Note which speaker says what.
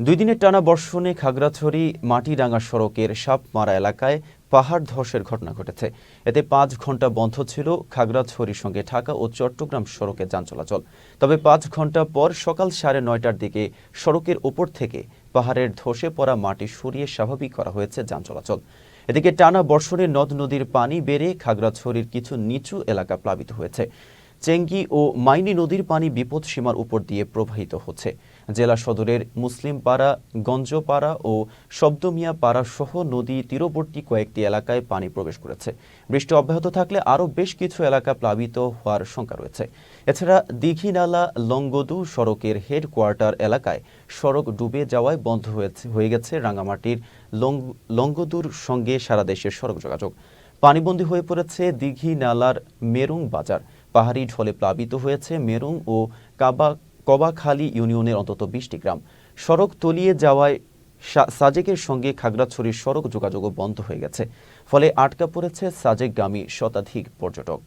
Speaker 1: দুই দিনের টানা বর্ষণে খাগড়াছড়ি মাটিরাঙ্গা সড়কের সাপমারা এলাকায় পাহাড় ধসের ঘটনা ঘটেছে। এতে পাঁচ ঘণ্টা বন্ধ ছিল খাগড়াছড়ির সঙ্গে ঢাকা ও চট্টগ্রাম সড়কে যান চলাচল। তবে পাঁচ ঘণ্টা পর সকাল সাড়ে নয়টার দিকে সড়কের ওপর থেকে পাহাড়ের ধসে পড়া মাটি সরিয়ে স্বাভাবিক করা হয়েছে যান চলাচল। এদিকে টানা বর্ষণে নদ, নদীর পানি বেড়ে খাগড়াছড়ির কিছু নিচু এলাকা প্লাবিত হয়েছে। চেঙ্গি ও মাইনি নদীর পানি বিপদ সীমার উপর দিয়ে প্রবাহিত হচ্ছে। জেলা সদরের মুসলিমপাড়া, গঞ্জপাড়া ও শব্দমিয়া পাড়া সহ নদী তীরবর্তী কয়েকটি এলাকায় পানি প্রবেশ করেছে। বৃষ্টি অব্যাহত থাকলে আরও বেশ কিছু এলাকা প্লাবিত হওয়ার শঙ্কা রয়েছে। এছাড়া দীঘিনালা লঙ্গদু সড়কের হেডকোয়ার্টার এলাকায় সড়ক ডুবে যাওয়ায় বন্ধ হয়েছে, হয়ে গেছে রাঙামাটির লঙ্গদুর সঙ্গে সারা দেশের সড়ক যোগাযোগ। পানিবন্দী হয়ে পড়েছে দীঘি নালার মেরুং বাজার। পাহাড়ি ঢলে প্লাবিত হয়েছে মেরুং ও কাবা, কবাখালী ইউনিয়নের অন্তত বিশটি গ্রাম। সড়ক তলিয়ে যাওয়ায় সাজেকের সঙ্গে খাগড়াছড়ির সড়ক যোগাযোগও বন্ধ হয়ে গেছে। ফলে আটকা পড়েছে সাজেকগামী শতাধিক পর্যটক।